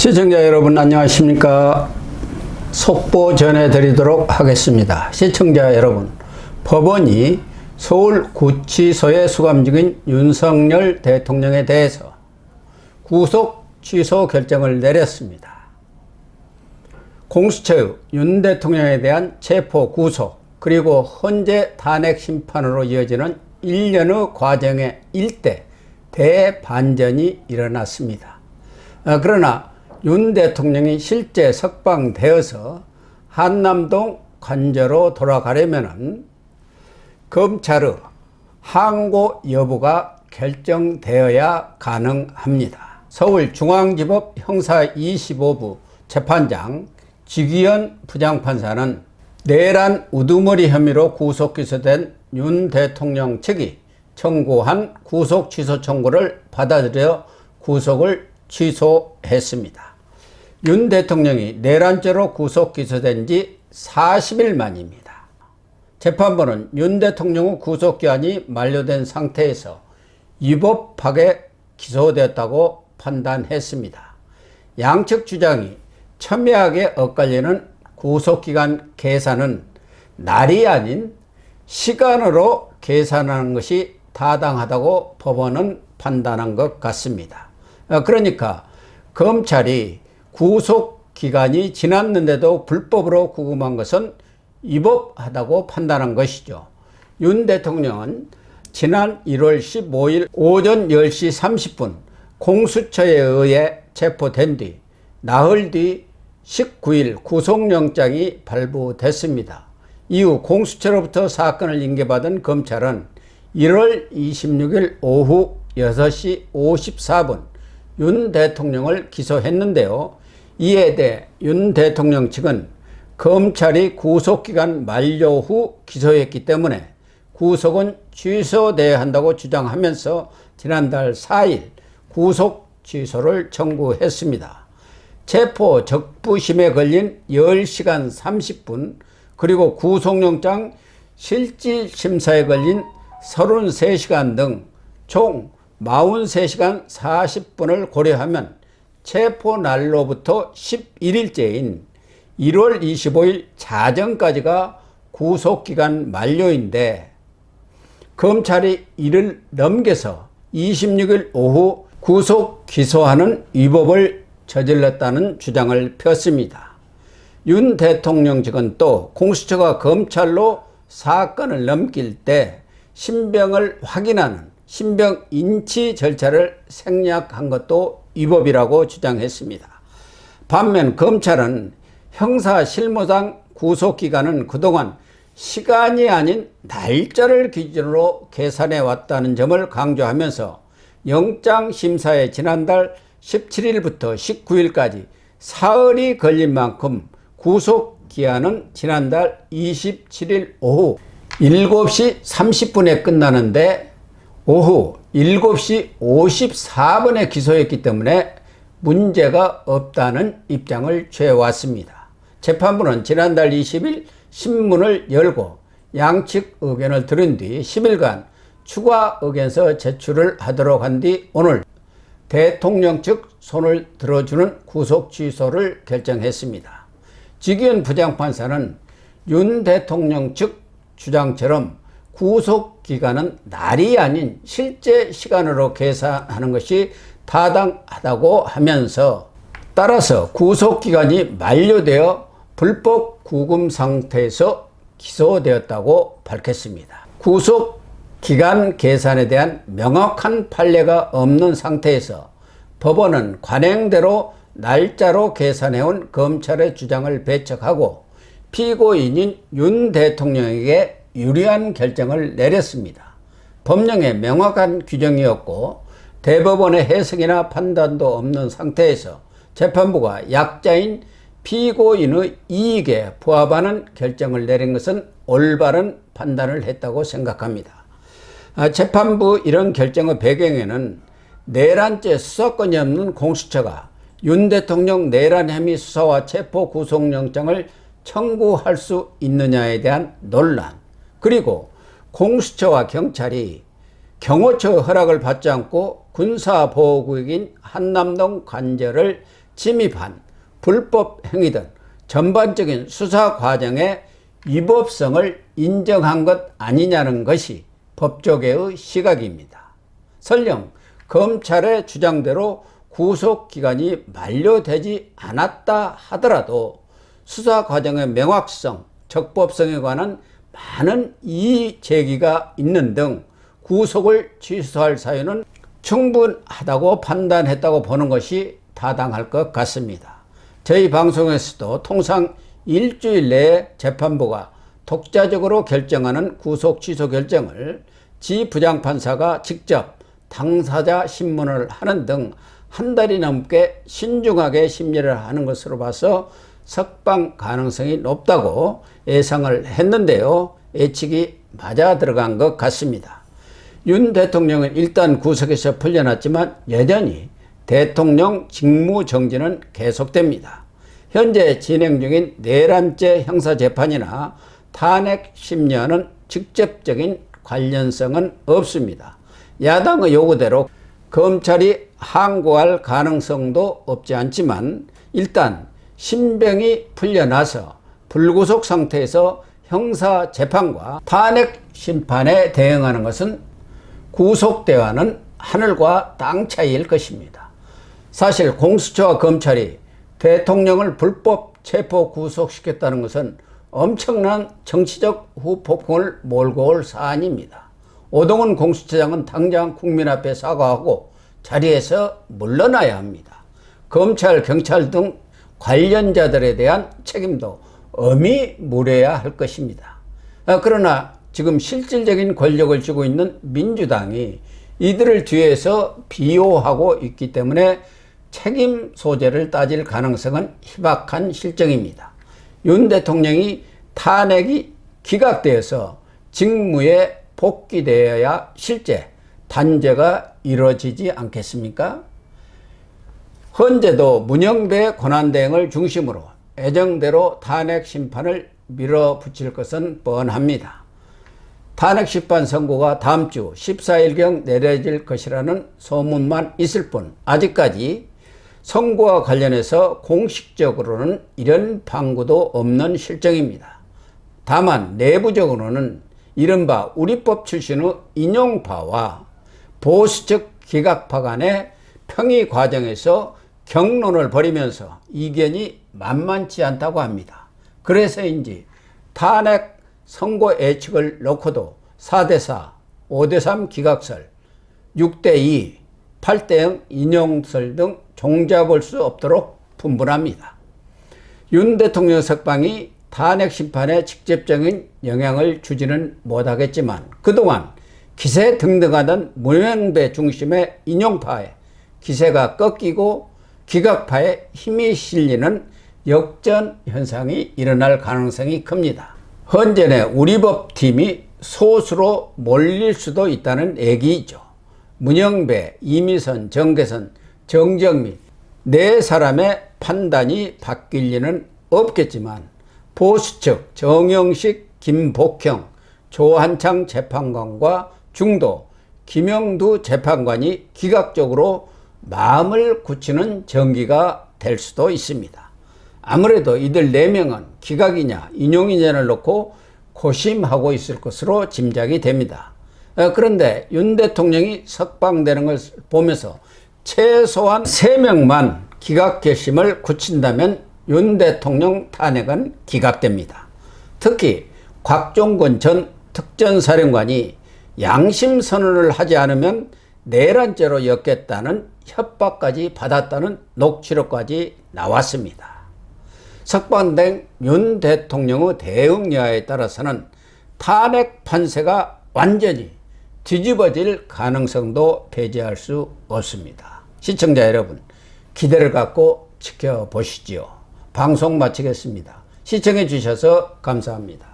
시청자 여러분 안녕하십니까? 속보 전해드리도록 하겠습니다. 시청자 여러분 법원이 서울구치소에 수감 중인 윤석열 대통령에 대해서 구속 취소 결정을 내렸습니다. 공수처의 윤 대통령에 대한 체포 구속 그리고 헌재 탄핵 심판으로 이어지는 일련의 과정의 일대 대반전이 일어났습니다. 어, 그러나 윤 대통령이 실제 석방되어서 한남동 관저로 돌아가려면 검찰의 항고 여부가 결정되어야 가능합니다. 서울중앙지법 형사 25부 재판장 지기현 부장판사는 내란 우두머리 혐의로 구속 기소된 윤 대통령 측이 청구한 구속 취소 청구를 받아들여 구속을 취소했습니다. 윤 대통령이 내란죄로 구속 기소된 지 40일 만입니다. 재판부는 윤 대통령의 구속기한이 만료된 상태에서 위법하게 기소되었다고 판단했습니다. 양측 주장이 첨예하게 엇갈리는 구속기간 계산은 날이 아닌 시간으로 계산하는 것이 타당하다고 법원은 판단한 것 같습니다. 어, 그러니까 검찰이 구속 기간이 지났는데도 불법으로 구금한 것은 위법하다고 판단한 것이죠. 윤 대통령은 지난 1월 15일 오전 10시 30분 공수처에 의해 체포된 뒤 나흘 뒤 19일 구속영장이 발부됐습니다. 이후 공수처로부터 사건을 인계받은 검찰은 1월 26일 오후 6시 54분 윤 대통령을 기소했는데요. 이에 대해 윤 대통령 측은 검찰이 구속기간 만료 후 기소했기 때문에 구속은 취소돼야 한다고 주장하면서 지난달 4일 구속 취소를 청구했습니다. 체포 적부심에 걸린 10시간 30분 그리고 구속영장 실질심사에 걸린 33시간 등 총 43시간 40분을 고려하면 체포 날로부터 11일째인 1월 25일 자정까지가 구속기간 만료인데 검찰이 이를 넘겨서 26일 오후 구속 기소하는 위법을 저질렀다는 주장을 폈습니다. 윤 대통령 측은 또 공수처가 검찰로 사건을 넘길 때 신병을 확인하는 신병 인치 절차를 생략한 것도 위법이라고 주장했습니다. 반면 검찰은 형사 실무상 구속 기간은 그동안 시간이 아닌 날짜를 기준으로 계산해 왔다는 점을 강조하면서 영장 심사에 지난달 17일부터 19일까지 사흘이 걸린 만큼 구속 기한은 지난달 27일 오후 7시 30분에 끝나는데 오후 7시 54분에 기소했기 때문에 문제가 없다는 입장을 취해왔습니다. 재판부는 지난달 20일 신문을 열고 양측 의견을 들은 뒤 10일간 추가 의견서 제출을 하도록 한 뒤 오늘 대통령 측 손을 들어주는 구속 취소를 결정했습니다. 지기현 부장판사는 윤 대통령 측 주장처럼 구속 기간은 날이 아닌 실제 시간으로 계산하는 것이 타당하다고 하면서 따라서 구속 기간이 만료되어 불법 구금 상태에서 기소되었다고 밝혔습니다. 구속 기간 계산에 대한 명확한 판례가 없는 상태에서 법원은 관행대로 날짜로 계산해온 검찰의 주장을 배척하고 피고인인 윤 대통령에게 유리한 결정을 내렸습니다. 법령에 명확한 규정이었고 대법원의 해석이나 판단도 없는 상태에서 재판부가 약자인 피고인의 이익에 부합하는 결정을 내린 것은 올바른 판단을 했다고 생각합니다. 아, 재판부 이런 결정의 배경에는 내란죄 수사권이 없는 공수처가 윤 대통령 내란 혐의 수사와 체포 구속영장을 청구할 수 있느냐에 대한 논란, 그리고 공수처와 경찰이 경호처 허락을 받지 않고 군사보호구역인 한남동 관저를 침입한 불법 행위 등 전반적인 수사 과정의 위법성을 인정한 것 아니냐는 것이 법조계의 시각입니다. 설령 검찰의 주장대로 구속 기간이 만료되지 않았다 하더라도 수사 과정의 명확성, 적법성에 관한 많은 이의 제기가 있는 등 구속을 취소할 사유는 충분하다고 판단했다고 보는 것이 타당할 것 같습니다. 저희 방송에서도 통상 일주일 내에 재판부가 독자적으로 결정하는 구속 취소 결정을 지 부장판사가 직접 당사자 신문을 하는 등 한 달이 넘게 신중하게 심리를 하는 것으로 봐서 석방 가능성이 높다고 예상을 했는데요. 예측이 맞아 들어간 것 같습니다. 윤 대통령은 일단 구속에서 풀려났지만 여전히 대통령 직무 정지는 계속됩니다. 현재 진행 중인 내란죄 형사재판이나 탄핵 심리와는 직접적인 관련성은 없습니다. 야당의 요구대로 검찰이 항고할 가능성도 없지 않지만 일단 신병이 풀려나서 불구속 상태에서 형사 재판과 탄핵 심판에 대응하는 것은 구속대와는 하늘과 땅 차이일 것입니다. 사실 공수처와 검찰이 대통령을 불법 체포 구속시켰다는 것은 엄청난 정치적 후폭풍을 몰고 올 사안입니다. 오동훈 공수처장은 당장 국민 앞에 사과하고 자리에서 물러나야 합니다. 검찰, 경찰 등 관련자들에 대한 책임도 엄히 물어야 할 것입니다. 아, 그러나 지금 실질적인 권력을 쥐고 있는 민주당이 이들을 뒤에서 비호하고 있기 때문에 책임 소재를 따질 가능성은 희박한 실정입니다. 윤 대통령이 탄핵이 기각되어서 직무에 복귀되어야 실제 단죄가 이루어지지 않겠습니까? 현재도 문영배 권한대행을 중심으로 애정대로 탄핵 심판을 밀어붙일 것은 뻔합니다. 탄핵 심판 선고가 다음 주 14일경 내려질 것이라는 소문만 있을 뿐 아직까지 선고와 관련해서 공식적으로는 이런 방구도 없는 실정입니다. 다만 내부적으로는 이른바 우리법 출신의 인용파와 보수 측 기각파 간의 평의 과정에서 경론을 벌이면서 이견이 만만치 않다고 합니다. 그래서인지 탄핵 선고 예측을 놓고도 4대4, 5대3 기각설, 6대2, 8대0 인용설 등 종잡을 수 없도록 분분합니다. 윤 대통령 석방이 탄핵 심판에 직접적인 영향을 주지는 못하겠지만 그동안 기세 등등하던 문명배 중심의 인용파에 기세가 꺾이고 기각파에 힘이 실리는 역전 현상이 일어날 가능성이 큽니다. 현재의 우리 법 팀이 소수로 몰릴 수도 있다는 얘기죠. 문영배, 이미선, 정계선, 정정민 네 사람의 판단이 바뀔 리는 없겠지만 보수 측 정영식, 김복형, 조한창 재판관과 중도 김영두 재판관이 기각적으로 마음을 굳히는 전기가 될 수도 있습니다. 아무래도 이들 4명은 기각이냐 인용이냐를 놓고 고심하고 있을 것으로 짐작이 됩니다. 어, 그런데 윤 대통령이 석방되는 걸 보면서 최소한 3명만 기각 결심을 굳힌다면 윤 대통령 탄핵은 기각됩니다. 특히 곽종건 전 특전사령관이 양심 선언을 하지 않으면 내란죄로 엮겠다는 협박까지 받았다는 녹취록까지 나왔습니다. 석방된 윤 대통령의 대응 여하에 따라서는 탄핵 판세가 완전히 뒤집어질 가능성도 배제할 수 없습니다. 시청자 여러분, 기대를 갖고 지켜보시지요. 방송 마치겠습니다. 시청해 주셔서 감사합니다.